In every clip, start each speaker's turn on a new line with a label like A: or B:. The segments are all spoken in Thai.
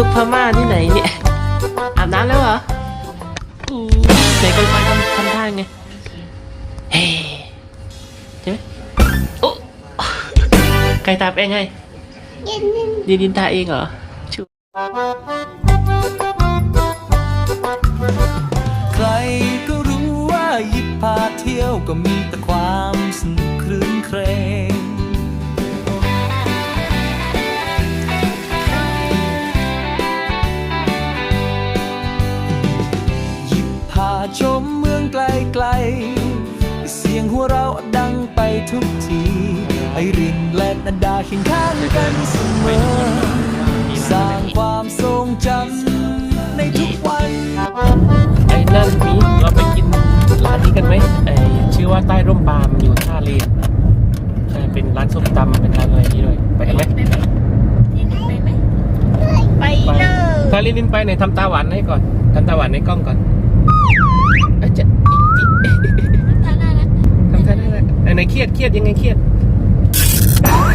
A: ลูกพม่าที่ไหนเนี่ย อาบน้ำแล้วเหรอไหนก่อนๆทำทำท่าไง เฮ้ใช่ไหมโอ้ใครตาเองไง
B: ยินดิ
A: นตาเองเหรอชู
C: ใครก็รู้ว่ายิบพาเที่ยวก็มีแต่ความสนุกครื้นเครง ไอรินและนันดาเคียงข้างกันเสมอ สร้างความทรงจำในทุกวัน
A: ไอ้นั่นมีเราไปกินร้านนี้กันไหมไอชื่อว่าใต้ร่มปาล์มอยู่ท่าเรือใช่เป็นร้านส้มตำเป็นร้านอะไรนี่ด้วยไปกันไหม
B: ไปไหมไปเลย
A: ถ้าลินินไปไหนทำตาหวานให้ก่อนทำตาหวานในกล้องก่อนอาจจะอีกที
B: ทานได้นะ
A: ทำท่าได้แล้วไหนๆเครียดเครียดยังไงเครียด
B: ไม่ได้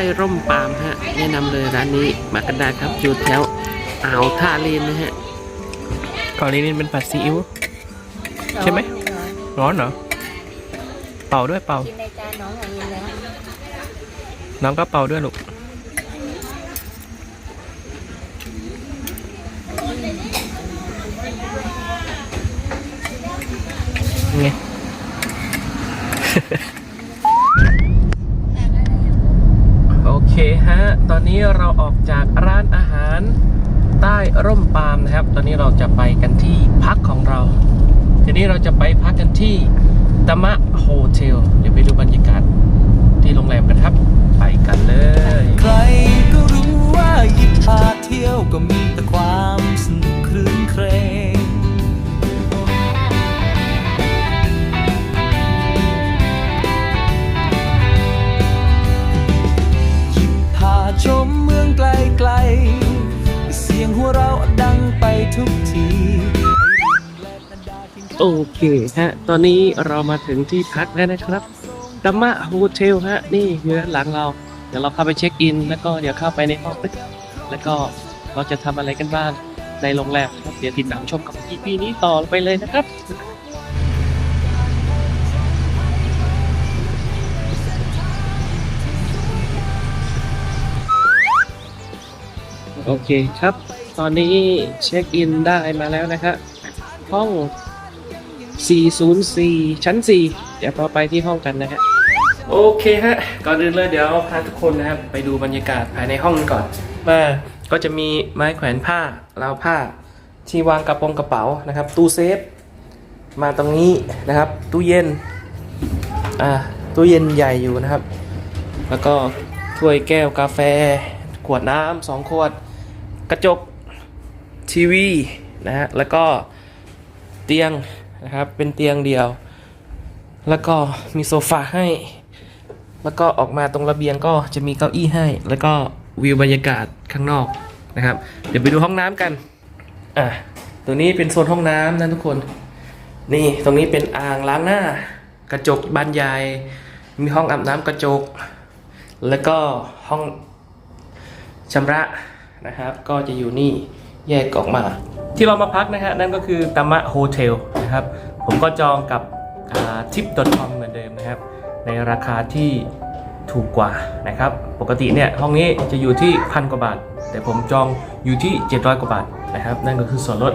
A: ใต้ร่มปามฮะแนะนำเลยร้านนี้มากันได้ครับอยู่แถวอ่าวท่าเลนนะฮะก่อนลินินเป็นผัดซีอิ๊วใช่ไหมร้อนเหรอเป่าด้วยเป่า
B: กินในจานน้องของยินแล้ว
A: น้องก็เป่าด้วยลูกไง โอ เคฮะ ตอนนี้เราออกจากร้านอาหารใต้ร่มปาล์มนะครับ ตอนนี้เราจะไปกันที่พักของเรา ทีนี้เราจะไปพักกันที่ตมะโฮเทล เดี๋ยวไปดูบรรยากาศ โอ
C: เค
A: ฮะ ตอนนี้เรามาถึงที่พักแล้วนะครับดัมมะโฮเทลฮะ นี่อยู่ด้านหลังเรา เดี๋ยวเราเข้าไปเช็คอิน แล้วก็เดี๋ยวเข้าไปในห้องแล้วก็เราจะทำอะไรกันบ้างในโรงแรมครับ เดี๋ยวติดตามชมกับ EP นี้ต่อไปเลยนะครับโอเคครับ ตอนนี้เช็คอินได้มาแล้วนะครับห้อง 404 ชั้น 4 เดี๋ยวเราไปที่ห้องกันนะฮะโอเคฮะ ก่อนอื่นเลยเดี๋ยวพาทุกคนนะครับไปดูบรรยากาศภายในห้องกันก่อนว่าก็จะมีไม้แขวนผ้าราวผ้า ที่วางกระโปรงกระเป๋านะครับ ตู้เซฟ มาตรงนี้นะครับ ตู้เย็น อ่า ตู้เย็นใหญ่อยู่นะครับ แล้วก็ถ้วยแก้วกาแฟ ขวดน้ำสองขวด กระจกทีวีนะฮะ แล้วก็เตียง นะครับ เป็นเตียงเดียว แล้วก็มีโซฟาให้ แล้วก็ออกมาตรงระเบียงก็จะมีเก้าอี้ให้ แล้วก็วิวบรรยากาศข้างนอกนะครับ เดี๋ยวไปดูห้องน้ำกัน อะ ตัวนี้เป็นโซนห้องน้ำนะทุกคน นี่ตรงนี้เป็นอ่างล้างหน้า กระจกบานใหญ่ มีห้องอาบน้ำกระจก แล้วก็ห้องชำระนะครับ ก็จะอยู่นี่ แยกออกมา ที่เรามาพักนะฮะนั่นก็คือตามะโฮเทลนะครับ ผมก็จองกับทิป .com เหมือนเดิมนะครับ ในราคาที่ถูกกว่านะครับ ปกติเนี่ยห้องนี้จะอยู่ที่พันกว่าบาท แต่ผมจองอยู่ที่ 700 กว่าบาทนะครับ นั่นก็คือส่วนลด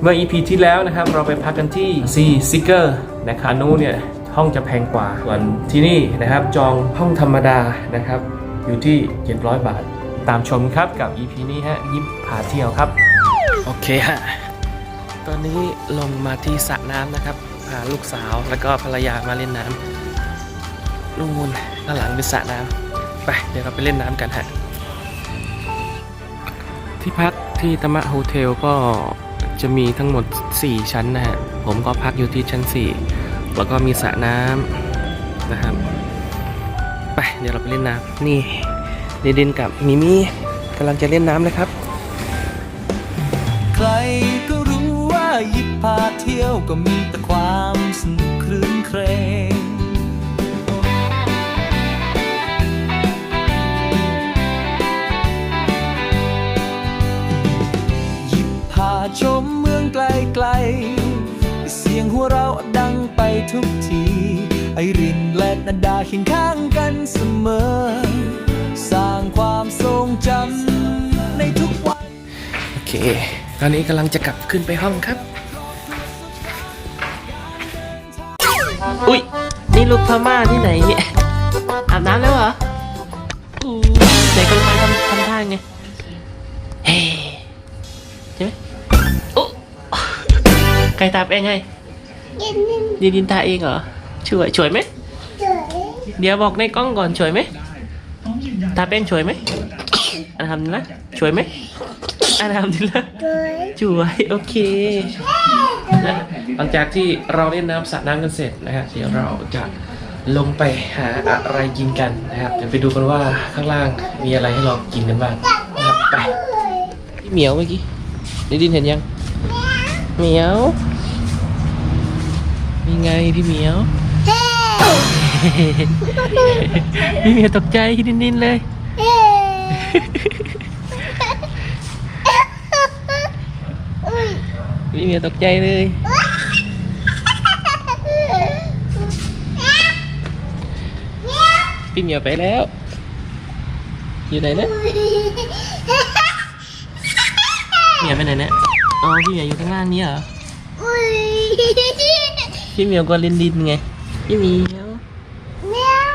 A: เมื่อ EP ที่แล้วนะครับ เราไปพักกันที่ C s i g e r นะครับนนู้นเนี่ยห้องจะแพงกว่าส่วนที่นี่นะครับ จองห้องธรรมดานะครับ อยู่ที่ 700 บาท ตามชมครับกับ EP นี้ฮะยิบพาเที่ยวครับ โอเคฮะ ตอนนี้ลงมาที่สระน้ำนะครับ พาลูกสาวแล้วก็ภรรยามาเล่นน้ำนู่นด้านหลังเป็นสระน้ำไป เดี๋ยวเราไปเล่นน้ำกันฮะ ที่พักที่ตมะโฮเทลก็จะมีทั้งหมด 4 ชั้นนะฮะ ผมก็พักอยู่ที่ชั้น 4 แล้วก็มีสระน้ำนะครับ ไป เดี๋ยวเราไปเล่นน้ำนี่ เดดินกับมิมี่กำลังจะเล่นน้ำนะครับ
C: ใครก็รู้ว่ายิบพาเที่ยวก็มีแต่ความสนุกครื้นเครงยิบพาชมเมืองไกลๆ เสียงหัวเราะดังไปทุกที ไอรินและนาดาเคียงข้างกันเสมอ สร้างความทรงจำในทุกวัน
A: โอเค ตอนนี้กำลังจะกลับขึ้นไปห้องครับ อุ้ย นี่ลูกพม่าที่ไหนเนี่ย อาบน้ำแล้วเหรออู้ไหนก็มาทำทำท่าไงเฮ้ใช่ไหมโอ้ใครตาเองไง
B: เย็นเย็น
A: ดินดินตาเองเหรอช่วยช่วยไหม
B: เจ๋ย
A: เดี๋ยวบอกในกล้องก่อนช่วยไหม ตาเป็นช่วยไหมอันทำนะช่วยไหมอันทำดีละ
B: เจ๋ย
A: ช่วยโอเคนะหลังจากที่เราเล่นน้ำสระน้ำกันเสร็จนะฮะเดี๋ยวเราจะลงไปหาอะไรกินกันนะครับเดี๋ยวไปดูกันว่าข้างล่างมีอะไรให้เรากินกันบ้างนะครับไปพี่เหมียวเมื่อกี้ได้ดินเห็นยังเหมียวนี่ไงพี่เหมียว พี่เหมียวตกใจดินดินๆเลยพี่เหมียวตกใจเลยพี่เหมียวไปแล้ว อยู่ไหนนะเหมียวไปไหนเนะอ๋อพี่เหมียวอยู่ข้างล่างนี้เหรอพี่เหมียวก็เล่นดินไงพี่เมียว
B: เมียว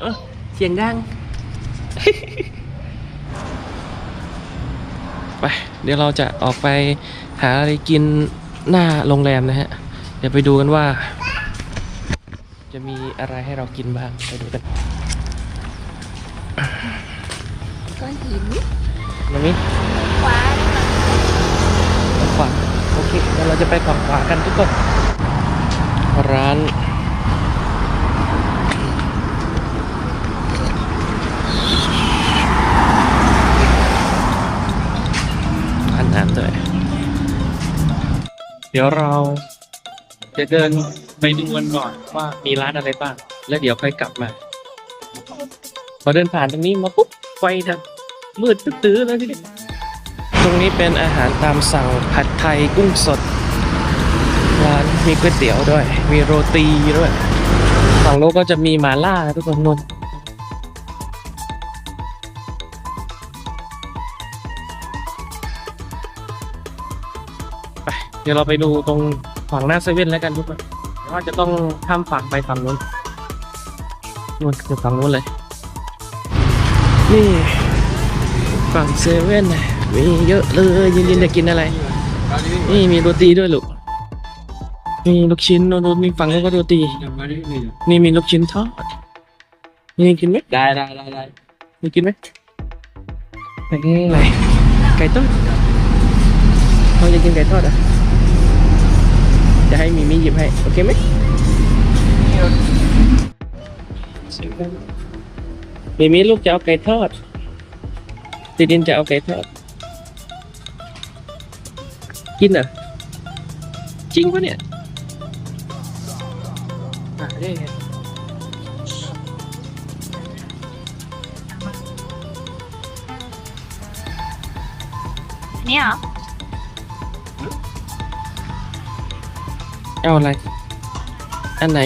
A: เอ้อ เสียงดัง ไป เดี๋ยวเราจะออกไปหาอะไรกินหน้าโรงแรมนะฮะ เดี๋ยวไปดูกันว่า จะมีอะไรให้เรากินบ้าง ไปดูกัน
B: ก้อนหิน
A: มามิ
B: ขวา
A: ขวาโอเคเดี๋ยวเราจะไปฝั่งขวากันทุกคน ร้านร้าน ดี๋ยวเราจะเดินไปดูกันก่อนว่ามีร้านอะไรบ้าง แล้วเดี๋ยวค่อยกลับมา พอเดินผ่านตรงนี้มาปุ๊บไฟทับมืดตื้อแล้วทีนี้ตรงนี้เป็นอาหารตามสั่งผัดไทยกุ้งสด ร้านมีก๋วยเตี๋ยวด้วย มีโรตีด้วย ฝั่งโน้นก็จะมีหมาล่าทุกคนนน ดี๋ยวเราไปดูตรงฝั่งหน้าเซเว่นแล้วกันทุกคนแต่ว่าจะต้องข้ามฝั่งไปฝั่งนู้นนู้นคือฝั่งนู้นเลย นี่ ฝั่งเซเว่นน่ะมีเยอะเลยยินยินจะกินอะไร นี่มีโรตีด้วยลูกมีลูกชิ้นโน้นมีฝั่งนู้นก็โรตี นี่มีลูกชิ้นทอดนี่กินไหมได้ได้ได้ได้นี่กินไหมไหนไหนไก่ทอดเราจะกินไก่ทอดอะ จะให้มีมีหยิบให้ โอเคไหมมีมีลูกจะเอาไก่ทอดติดินจะเอาไก่ทอด กินเหรอจริงปะเนี่ยอะนี่ไง
B: อันนี้ เหรอ
A: เอาอะไร อันไหน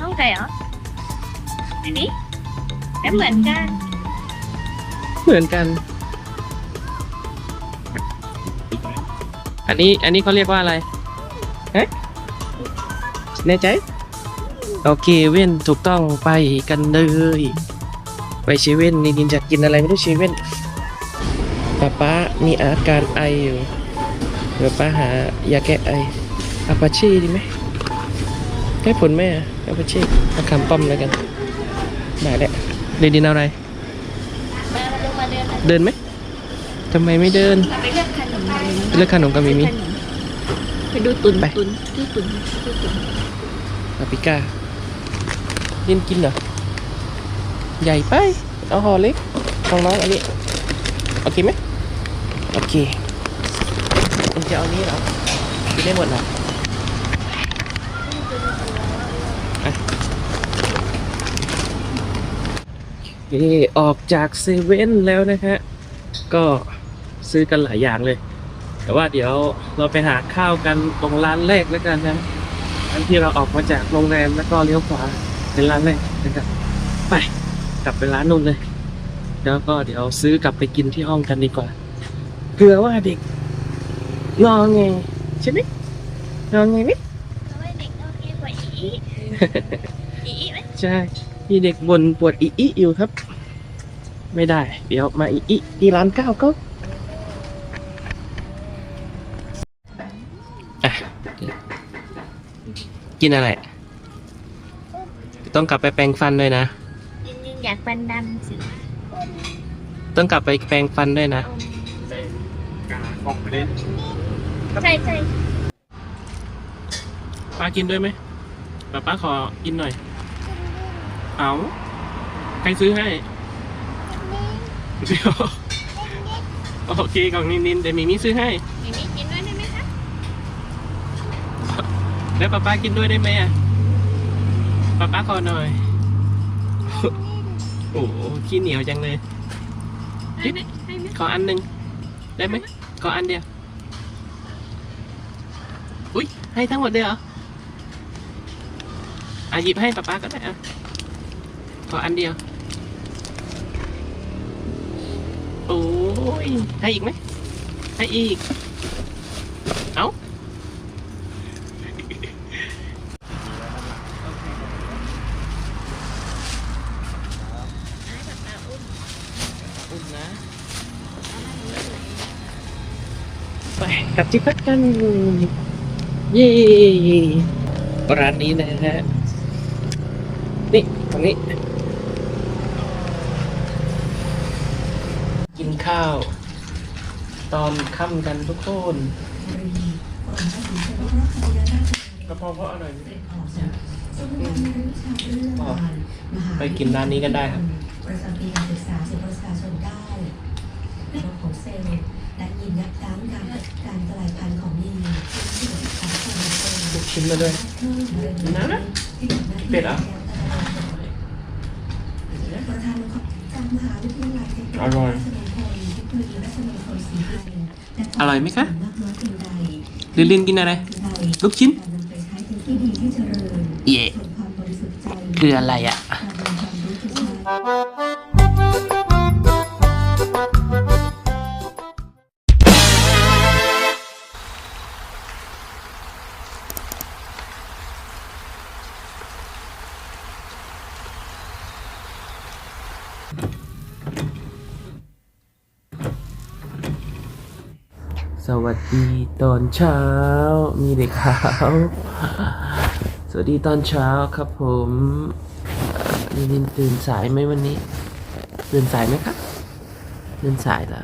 B: น้องไก่เหรออันนี้ไม่เหมือนกัน
A: เหมือนกัน อันนี้ อันนี้เขาเรียกว่าอะไรฮะแน่ใจ โอเคเว้นถูกต้องไปกันเลย ไปเชเว่นนินจะกินอะไรไม่รู้เชเว่นป้าป้ามีอาการไออยู่ เดี๋ยวป้าหายาแก้ไออาปาชีดีไหมได้ผลไหมอะอาปาชีเอาคำป้อมแล้วกันได้แหละเรนดินเอาอะไร
B: มามาลงมาเดินมา
A: เดินไหมทำไมไม่เดิน
B: ไปเลือกขนมมาเลย
A: ไปเลือกขนมกับมิมิ
B: ไปดูตุน
A: ไป
B: ตุนดูตุนดูตุน
A: ปาปริก้าเล่นกินเหรอใหญ่ไป เอาห่อเล็กของน้องอันนี้ โอเคไหมโอเค คุณจะเอานี้เหรอกินได้หมดเหรอออออกจากเซเว่นแล้วนะฮะ ก็ซื้อกันหลายอย่างเลย แต่ว่าเดี๋ยวเราไปหาข้าวกันตรงร้านแรกแล้วกันนะ อันที่เราออกมาจากโรงแรมแล้วก็เลี้ยวขวาเป็นร้านแรกนะครับ ไปกลับไปร้านนู้นเลย แล้วก็เดี๋ยวซื้อกลับไปกินที่ห้องกันดีกว่าเผื่อว่าเด็ก งอไงใช่ไหมงอไงไหม
B: เพราะว่าเด็กโอเคกว่าอีอีไหม
A: ใช่มีเด็กบนปวดอีอีอยู่ครับ ไม่ได้ เดี๋ยวมาอีอีที่ร้านข้าวก็อะกินอะไร ต้องกลับไปแปรงฟันด้วยนะ
B: ยังยังอยากเป็นดำสิ
A: ต้องกลับไปแปรงฟันด้วยนะ
B: ใช่ใช่
A: ป้ากินด้วยไหมป้าป้าขอกินหน่อย เอาใครซื้อให้เดี๋ยวโอเคของนินนินเดี๋ยวมีมิซื้อให้
B: มีมีกินด้วยได้ไหมคะ
A: แล้วป้าป้ากินด้วยได้ไหมอะป้าป้าขอหน่อย โอ้โหขี้เหนียวจังเลย
B: ให้ไหมให้ไหม
A: ขออันหนึ่งได้ไหมขออันเดียวอุ้ย ให้ทั้งหมดเลยเหรออะหยิบให้ป้าป้าก็ได้อะขออันเดียว โอ้ย ให้อีกไหม ให้อีก เอาอุ้มนะไปกลับที่พักกัน เย้ร้านนี้นะฮะ นี่ ตรงนี้ กินข้าว ตอนค่ำกันทุกคนกระเพาเพราะอร่อยไหมอ๋อไปกินร้านนี้กันได้ครับ
D: บริษัทการศึกษาสู่ประชาชนได้ระบบของเซลล์ และยินยับยั้งการการกลายพันธุ์ของยีนที่เกิดจากการเซลล์
A: ลูกชิ้นมาด้วยนะเป็ดเหรอ
D: ประธานจากมหาวิทยาลัยเทคโนโลยี
A: อร่อย
D: ราชมงคลเทคโนโลยีราชมงคลศรีไทยและ
A: อร่อยไหมคะ
D: มากน้อยเพียงใด
A: ลินลินกินอะไร
D: ใด
A: ลูกชิ้น
D: การนำไปใช้เป็นที่ดีที่เจริญ
A: เย่
D: ส่วนความบริสุทธิ์ใจ
A: คืออะไรอะ
D: วั
A: สดีตอนเช้า มีเด็กขาว สวัสดีตอนเช้าครับผมเอ่อนินตื่นสายไหมวันนี้ ตื่นสายไหมครับ ตื่นสายเหรอ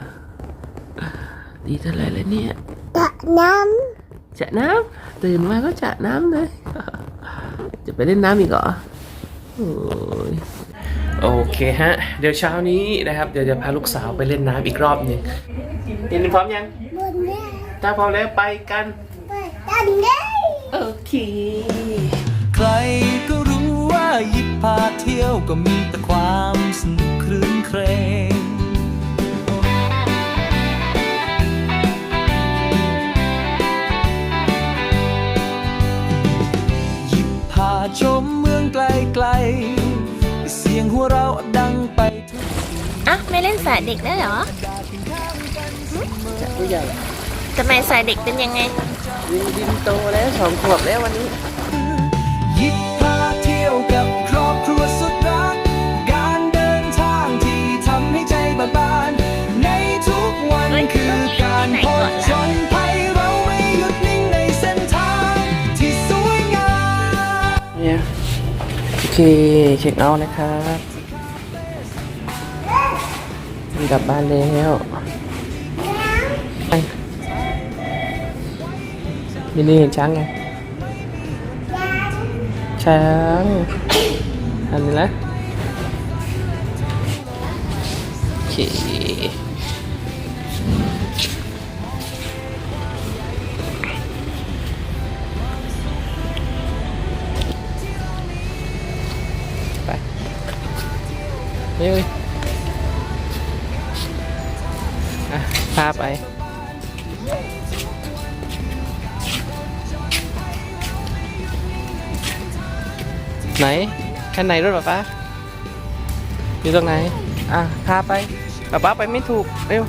A: ดีเท่าไหร่แล้วเนี่ย
B: ตะน้
A: จะน้ำตื่นมาก็จะน้ำเลย จะไปเล่นน้ำอีกเหรอโอ้ยโอเคฮะ เดี๋ยวเช้านี้นะครับ เดี๋ยวจะพาลูกสาวไปเล่นน้ำอีกรอบหนึ่งนินพร้อมยังำ
B: บนแม่
A: ถ้าพร้อมแล้วไปกัน
B: ไปกันเลย
A: โอเค
C: ใครก็รู้ว่ายิบพาเที่ยวก็มีแต่ความสนุกครื้นเครงหยิบพาชมเมืองไกลๆ เสียงหัวเราะดังไปทุก
B: อะ ไม่เล่นสายเด็กได้เหรอ
A: ผู้ใหญ่
B: ทำไมสายเด็กเป็นยังไง
A: ดินดินโตแล้วสองขวบแล้ววันนี้
C: หยิบพาเที่ยวกับครอบครัวสุดรัก การเดินทางที่ทำให้ใจเบิกบาน ในทุกวัน
B: เฮ้ย
C: คือการพบชนภัยเราไม่หยุดนิ่งในเส้นทางที่สวยงาม
A: เนี่ยโอเคเช็คเอาท์นะครับกลับบ้านแล้ว มินนี่เห็นช้างไงช้า ไปเฮ้าไปไหนรถป๊าป๊าอยู่ตรงไหน อะพาไปป๊าป๊าไปไม่ถูกเร็ว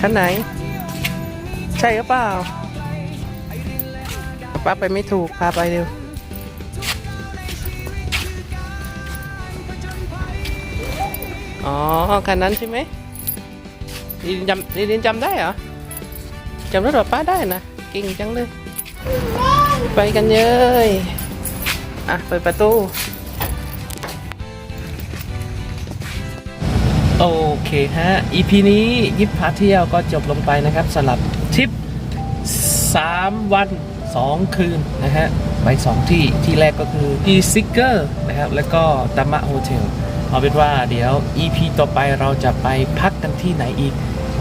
A: คันไหน ใช่หรือเปล่าป๊าป๊าไปไม่ถูกพาไปเร็วอ๋อคันนั้นใช่ไหมดินจำดินจำได้เหรอจำรถป๊าป๊าได้นะเก่งจังเลย ไปกันเลย อะ เปิดประตู โอเคฮะ EP นี้ยิบพาเที่ยวก็จบลงไปนะครับสำหรับทริป 3 วัน 2 คืนนะฮะ ไป 2 ที่ที่แรกก็คือที่ซิกเกอร์นะครับ แล้วก็ตามะโฮเทลเอาเป็นว่าเดี๋ยว EP ต่อไปเราจะไปพักกันที่ไหนอีก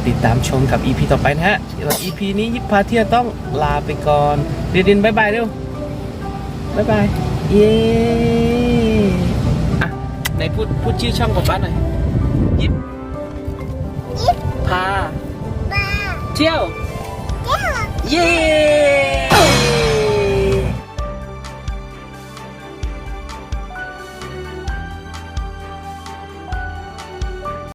A: ติดตามชมกับ EP ต่อไปนะฮะสำหรับ EP นี้ยิบพาเที่ยวต้องลาไปก่อนเดียดินบายบายเร็วบายบาย เย้อะไหนพูดพูดชื่อช่องของบ้านหน่อย ยิบยิบพา เที่ยว เย้